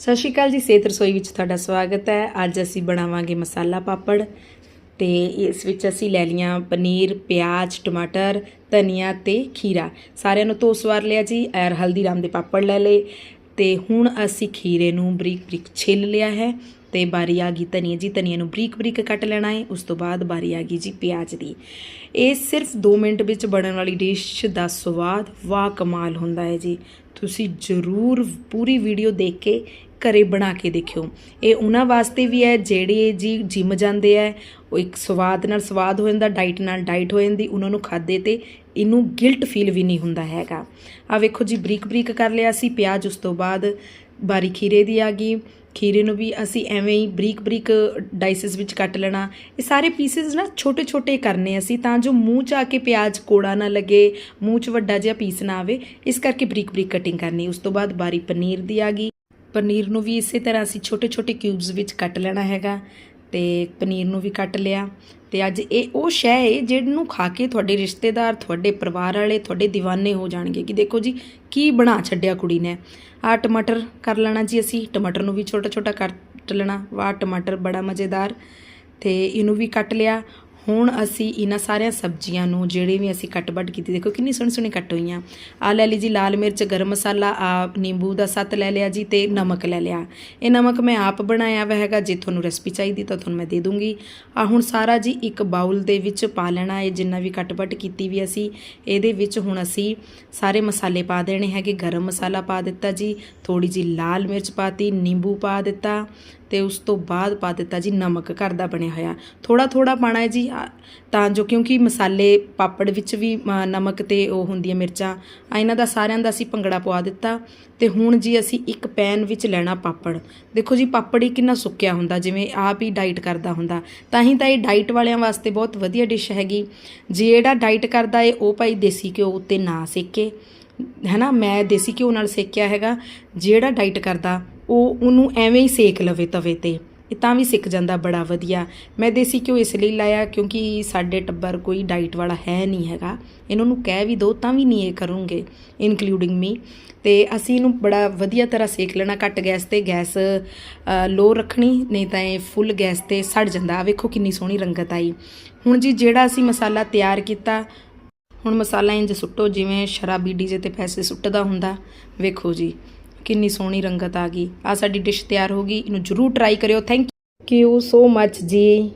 ਸਤਿ ਸ਼੍ਰੀ ਅਕਾਲ ਜੀ ਸੇਤ ਰਸੋਈ ਵਿੱਚ ਤੁਹਾਡਾ ਸਵਾਗਤ ਹੈ। ਅੱਜ ਅਸੀਂ ਬਣਾਵਾਂਗੇ ਮਸਾਲਾ ਪਾਪੜ ਤੇ ਇਸ ਵਿੱਚ ਅਸੀਂ ਲੈ ਲੀਆਂ ਪਨੀਰ, ਪਿਆਜ਼, ਟਮਾਟਰ, ਧਨੀਆ ਤੇ ਖੀਰਾ। ਸਾਰਿਆਂ ਨੂੰ ਧੋ ਸਵਾਰ ਲਿਆ ਜੀ ਔਰ ਹਲਦੀਰਾਮ ਦੇ ਪਾਪੜ ਲੈ ਲਏ ਤੇ ਹੁਣ ਅਸੀਂ ਖੀਰੇ ਨੂੰ ਬਰੀਕ ਬਰੀਕ ਛਿੱਲ ਲਿਆ ਹੈ। ਤੇ ਬਾਰੀ ਆ ਗਈ ਧਨੀਆ ਜੀ ਧਨੀਆ ਨੂੰ ਬਰੀਕ ਬਰੀਕ ਕੱਟ ਲੈਣਾ ਹੈ ਉਸ ਤੋਂ ਬਾਅਦ ਬਾਰੀ ਆ ਗਈ ਜੀ ਪਿਆਜ਼ ਦੀ। ਇਹ ਸਿਰਫ 2 ਮਿੰਟ ਵਿੱਚ ਬਣਨ ਵਾਲੀ ਡਿਸ਼ ਦਾ ਸਵਾਦ ਵਾਹ ਕਮਾਲ ਹੁੰਦਾ ਹੈ ਜੀ। ਤੁਸੀਂ ਜ਼ਰੂਰ ਪੂਰੀ ਵੀਡੀਓ ਦੇਖ ਕੇ ਘਰੇ ਬਣਾ ਕੇ ਦੇਖਿਓ। ਇਹ ਉਹਨਾਂ ਵਾਸਤੇ ਵੀ ਹੈ ਜਿਹੜੇ ਜੀ ਜਿਮ ਜਾਂਦੇ ਆ ਉਹ ਇੱਕ ਸਵਾਦ ਨਾਲ ਸਵਾਦ ਹੋ ਜਾਂਦਾ ਡਾਈਟ ਨਾਲ ਡਾਈਟ ਹੋ ਜਾਂਦੀ, ਉਹਨਾਂ ਨੂੰ ਖਾਦੇ ਤੇ ਇਹਨੂੰ ਗਿਲਟ ਫੀਲ ਵੀ ਨਹੀਂ ਹੁੰਦਾ ਹੈਗਾ। ਆ ਵੇਖੋ ਜੀ, ਬਰੀਕ ਬਰੀਕ ਕਰ ਲਿਆ ਸੀ ਪਿਆਜ਼, ਉਸ ਤੋਂ ਬਾਅਦ ਬਾਰੀ ਖੀਰੇ ਦੀ ਆ ਗਈ। ਖੀਰੇ ਨੂੰ ਵੀ ਅਸੀਂ ਐਵੇਂ ਹੀ ਬਰੀਕ ਬਰੀਕ ਡਾਈਸਿਸ ਵਿੱਚ ਕੱਟ ਲੈਣਾ। ਇਹ ਸਾਰੇ ਪੀਸਸ ਨਾ ਛੋਟੇ ਛੋਟੇ ਕਰਨੇ ਅਸੀਂ ਤਾਂ ਜੋ ਮੂੰਹ 'ਚ ਆ ਕੇ ਪਿਆਜ਼ ਕੋੜਾ ਨਾ ਲੱਗੇ, ਮੂੰਹ 'ਚ ਵੱਡਾ ਜਿਹਾ ਪੀਸ ਨਾ ਆਵੇ। ਇਸ ਕਰਕੇ ਬਰੀਕ ਬਰੀਕ ਕਟਿੰਗ ਕਰਨੀ। ਉਸ ਤੋਂ ਬਾਅਦ ਬਾਰੀ ਪਨੀਰ ਦੀ ਆ ਗਈ। ਪਨੀਰ ਨੂੰ ਵੀ ਇਸੇ ਤਰ੍ਹਾਂ ਅਸੀਂ ਛੋਟੇ ਛੋਟੇ ਕਿਊਬਸ ਵਿੱਚ ਕੱਟ ਲੈਣਾ ਹੈਗਾ। ਤੇ ਪਨੀਰ ਨੂੰ ਵੀ ਕੱਟ ਲਿਆ। ਤੇ ਅੱਜ ਇਹ ਉਹ ਸ਼ੈ ਹੈ ਜਿਹਨੂੰ ਖਾ ਕੇ ਤੁਹਾਡੇ ਰਿਸ਼ਤੇਦਾਰ, ਤੁਹਾਡੇ ਪਰਿਵਾਰ ਵਾਲੇ, ਤੁਹਾਡੇ دیਵਾਨੇ ਹੋ ਜਾਣਗੇ ਕਿ ਦੇਖੋ ਜੀ ਕੀ ਬਣਾ ਛੱਡਿਆ ਕੁੜੀ ਨੇ। ਆ ਟਮਾਟਰ ਕਰ ਲੈਣਾ ਜੀ ਅਸੀਂ, ਟਮਾਟਰ ਨੂੰ ਵੀ ਛੋਟਾ ਛੋਟਾ ਕੱਟ ਲੈਣਾ। ਵਾਹ ਟਮਾਟਰ ਬੜਾ ਮਜ਼ੇਦਾਰ ਤੇ ਇਹਨੂੰ ਵੀ ਕੱਟ ਲਿਆ। ਹੁਣ ਅਸੀਂ ਇਹਨਾਂ ਸਾਰੀਆਂ ਸਬਜ਼ੀਆਂ ਨੂੰ ਜਿਹੜੇ ਵੀ ਅਸੀਂ ਕੱਟ ਵੱਢ ਕੀਤੀ, ਦੇਖੋ ਕਿੰਨੀ ਸੋਹਣੀ ਸੋਹਣੀ ਕੱਟ ਹੋਈਆਂ। ਆ ਲੈ ਲਈ ਜੀ ਲਾਲ ਮਿਰਚ, ਗਰਮ ਮਸਾਲਾ ਆ ਨਿੰਬੂ ਦਾ ਸੱਤ ਲੈ ਲਿਆ ਜੀ ਤੇ ਨਮਕ ਲੈ ਲਿਆ। ਇਹ ਨਮਕ ਮੈਂ ਆਪ ਬਣਾਇਆ ਵਾ ਹੈਗਾ, ਜੇ ਤੁਹਾਨੂੰ ਰੈਸਪੀ ਚਾਹੀਦੀ ਤਾਂ ਤੁਹਾਨੂੰ ਮੈਂ ਦੇ ਦੂੰਗੀ। ਆ ਹੁਣ ਸਾਰਾ ਜੀ ਇੱਕ ਬਾਉਲ ਦੇ ਵਿੱਚ ਪਾ ਲੈਣਾ ਹੈ, ਜਿੰਨਾ ਵੀ ਕੱਟ ਵੱਢ ਕੀਤੀ ਵੀ ਅਸੀਂ। ਇਹਦੇ ਵਿੱਚ ਹੁਣ ਅਸੀਂ ਸਾਰੇ ਮਸਾਲੇ ਪਾ ਦੇਣੇ ਹੈਗੇ, ਗਰਮ ਮਸਾਲਾ ਪਾ ਦਿੱਤਾ ਜੀ ਥੋੜੀ ਜੀ ਲਾਲ ਮਿਰਚ ਪਾਤੀ, ਨਿੰਬੂ ਪਾ ਦਿੱਤਾ ਤੇ ਉਸ ਤੋਂ ਬਾਅਦ ਪਾ ਦਿੱਤਾ ਜੀ ਨਮਕ ਘਰ ਦਾ ਬਣਿਆ ਹੋਇਆ। ਥੋੜਾ ਥੋੜਾ ਪਾਣਾ ਹੈ ਜੀ ਤਾਂ ਜੋ ਕਿਉਂਕਿ ਮਸਾਲੇ ਪਾਪੜ ਵਿੱਚ ਵੀ ਨਮਕ ਤੇ ਉਹ ਹੁੰਦੀਆਂ ਮਿਰਚਾਂ, ਆ ਇਹਨਾਂ ਦਾ ਸਾਰਿਆਂ ਦਾ ਅਸੀਂ ਭੰਗੜਾ ਪਵਾ ਦਿੱਤਾ। ਤੇ ਹੁਣ ਜੀ ਅਸੀਂ ਇੱਕ ਪੈਨ ਵਿੱਚ ਲੈਣਾ ਪਾਪੜ। ਦੇਖੋ ਜੀ, ਪਾਪੜ ਹੀ ਕਿੰਨਾ ਸੁੱਕਿਆ ਹੁੰਦਾ, ਜਿਵੇਂ ਆਪ ਹੀ ਡਾਈਟ ਕਰਦਾ ਹੁੰਦਾ। ਤਾਂ ਹੀ ਤਾਂ ਇਹ ਡਾਈਟ ਵਾਲਿਆਂ ਵਾਸਤੇ ਬਹੁਤ ਵਧੀਆ ਡਿਸ਼ ਹੈਗੀ। ਜਿਹੜਾ ਡਾਈਟ ਕਰਦਾ ਏ, ਉਹ ਭਾਈ ਦੇਸੀ ਘਿਓ ਉੱਤੇ ਨਾ ਸੇਕੇ। ਹੈਨਾ, ਮੈਂ ਦੇਸੀ ਘਿਓ ਨਾਲ ਸੇਕਿਆ ਹੈਗਾ। ਜਿਹੜਾ ਡਾਈਟ ਕਰਦਾ, ਉਹ ਉਹਨੂੰ ਐਵੇਂ ਹੀ ਸੇਕ ਲਵੇ ਤਵੇ ਤੇ। ਇਹ ਤਾਂ ਵੀ ਸਿੱਖ ਜਾਂਦਾ ਬੜਾ ਵਧੀਆ। ਮੈਂ ਦੇਸੀ ਘਿਓ ਇਸ ਲਈ ਲਾਇਆ ਕਿਉਂਕਿ ਸਾਡੇ ਟੱਬਰ ਕੋਈ ਡਾਈਟ ਵਾਲਾ ਹੈ ਨਹੀਂ ਹੈਗਾ। ਇਹਨਾਂ ਨੂੰ ਕਹਿ ਵੀ ਦੋ ਤਾਂ ਵੀ ਨਹੀਂ ਇਹ ਕਰੂੰਗੇ ਇਨਕਲੂਡਿੰਗ ਮੀ ਤੇ ਅਸੀਂ ਇਹਨੂੰ ਬੜਾ ਵਧੀਆ ਤਰ੍ਹਾਂ ਸੇਕ ਲੈਣਾ, ਘੱਟ ਗੈਸ ਤੇ ਗੈਸ ਲੋ ਰੱਖਣੀ, ਨਹੀਂ ਤਾਂ ਇਹ ਫੁੱਲ ਗੈਸ ਤੇ ਸੜ ਜਾਂਦਾ। ਆ ਵੇਖੋ ਕਿੰਨੀ ਸੋਹਣੀ ਰੰਗਤ ਆਈ। ਹੁਣ ਜੀ ਜਿਹੜਾ ਅਸੀਂ ਮਸਾਲਾ ਤਿਆਰ ਕੀਤਾ, ਹੁਣ ਮਸਾਲਾ ਇੰਜ ਸੁੱਟੋ, ਜਿਵੇਂ ਸ਼ਰਾਬੀ ਡੀਜੇ ਤੇ ਪੈਸੇ ਸੁੱਟਦਾ ਹੁੰਦਾ। ਵੇਖੋ ਜੀ। ਕਿੰਨੀ ਸੋਹਣੀ ਰੰਗਤ ਆ ਗਈ। ਆ ਸਾਡੀ ਡਿਸ਼ ਤਿਆਰ ਹੋ ਗਈ। ਇਹਨੂੰ ਜਰੂਰ ਟਰਾਈ ਕਰਿਓ। ਥੈਂਕ ਯੂ ਸੋ ਮੱਚ ਜੀ।